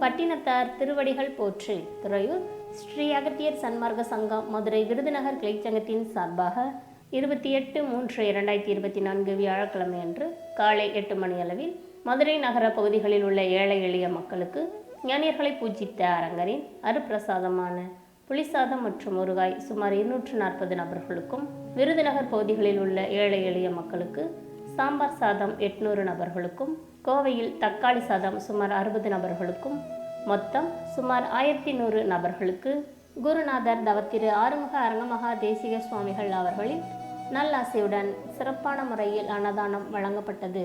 பட்டினத்தார் திருவடிகள் போற்றி. துறையூர் ஸ்ரீ அகத்தியர் சன்மார்க்க சங்கம் மதுரை விருதுநகர் கிளைச்சங்கத்தின் சார்பாக இருபத்தி எட்டு மூன்று இரண்டாயிரத்தி இருபத்தி நான்கு வியாழக்கிழமை அன்று காலை எட்டு மணி அளவில் மதுரை நகர பகுதிகளில் உள்ள ஏழை எளிய மக்களுக்கு ஞானியர்களை பூஜித்த அரங்கரின் அருப்பிரசாதமான புளிசாதம் மற்றும் ஊறுகாய் சுமார் இருநூற்று நாற்பது நபர்களுக்கும் விருதுநகர் பகுதிகளில் உள்ள ஏழை எளிய மக்களுக்கு சாம்பார் சாதம் எட்நூறு நபர்களுக்கும் கோவையில் தக்காளி சாதம் சுமார் அறுபது நபர்களுக்கும் மொத்தம் சுமார் ஆயிரத்தி நூறு நபர்களுக்கு குருநாதர் தவத்திரு ஆறுமுக அரங்கமகா தேசிக சுவாமிகள் அவர்களின் நல்லாசையுடன் சிறப்பான முறையில் அன்னதானம் வழங்கப்பட்டது.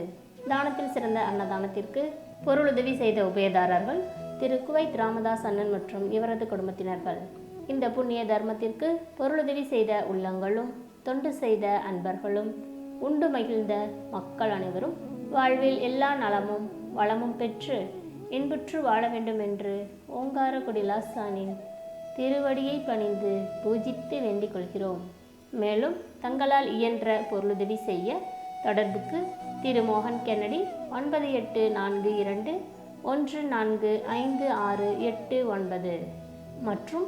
தானத்தில் சிறந்த அன்னதானத்திற்கு பொருளுதவி செய்த உபயதாரர்கள் திரு குவைத் ராமதாஸ் அண்ணன் மற்றும் இவரது குடும்பத்தினர்கள். இந்த புண்ணிய தர்மத்திற்கு பொருளுதவி செய்த உள்ளங்களும் தொண்டு செய்த அன்பர்களும் உண்டு மகிழ்ந்த மக்கள் அனைவரும் வாழ்வில் எல்லா நலமும் வளமும் பெற்று இன்புற்று வாழ வேண்டும் என்று ஓங்காரக்குடி லாசானின் திருவடியை பணிந்து பூஜித்து வேண்டிக் கொள்கிறோம். மேலும் தங்களால் இயன்ற பொருளுதவி செய்ய தொடர்புக்கு திரு மோகன் கென்னடி ஒன்பது எட்டு நான்கு இரண்டு ஒன்று நான்கு ஐந்து ஆறு எட்டு ஒன்பது. மற்றும்